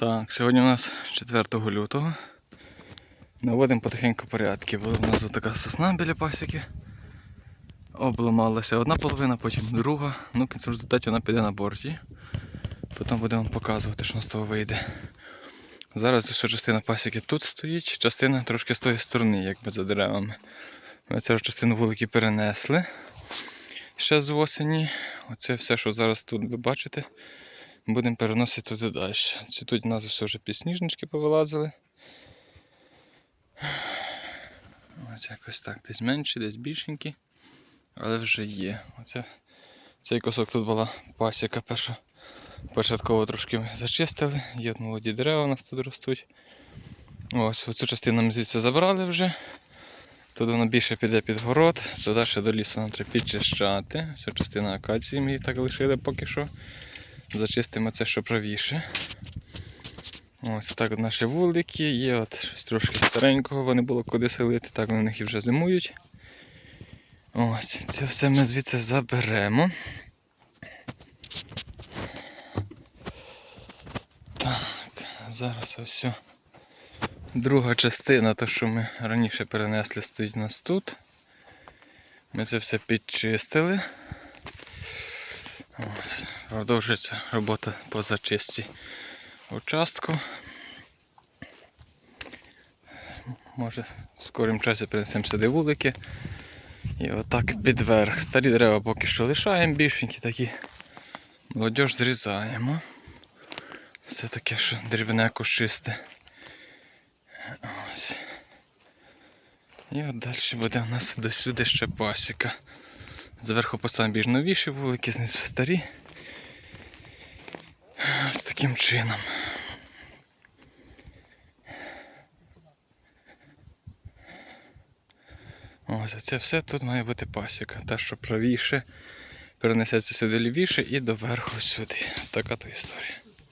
Так, сьогодні у нас 4 лютого. Наводимо потихеньку порядки. Була у нас така сосна біля пасіки. Обламалася одна половина, потім друга. Ну, в кінцевому результаті вона піде на борті. Потім будемо показувати, що з того вийде. Зараз вся частина пасіки тут стоїть, частина трошки з тої сторони, якби за деревами. Ми цю частину вулики перенесли ще з осені. Оце все, що зараз тут ви бачите, будемо переносити туди далі. Тут у нас все вже підсніжнички повилазили. Ось якось так, десь менші, десь більшенькі, але вже є. Оце, цей кусок тут була пасіка перша. Початково трошки ми зачистили, є молоді дерева у нас тут ростуть. Ось оцю частину ми звідси забрали вже. Тут воно більше піде під город, туди ще до лісу нам треба підчищати. Вся частина акації ми її так лишили поки що. Зачистимо це, що правіше. Ось так от наші вулики. Є от щось трошки старенького, вони було куди селити, так вони в них і вже зимують. Ось, це все ми звідси заберемо. Так, зараз ось. Друга частина, то що ми раніше перенесли, стоїть у нас тут. Ми це все підчистили. Ось, Продовжується робота по зачистці участку. Може, в скорім часі перенесемо сюди вулики. І отак під верх. Старі дерева поки що лишаємо, більшенькі такі. Молодіж зрізаємо. Все таке, що якось чисте. Ось. І от далі буде у нас до сюди ще пасіка. Зверху поставимо більш новіші вулики, знизу старі. Ось таким чином. Ось це все тут має бути пасіка. Та, що правіше, перенесеться сюди лівіше і доверху сюди. Така то історія.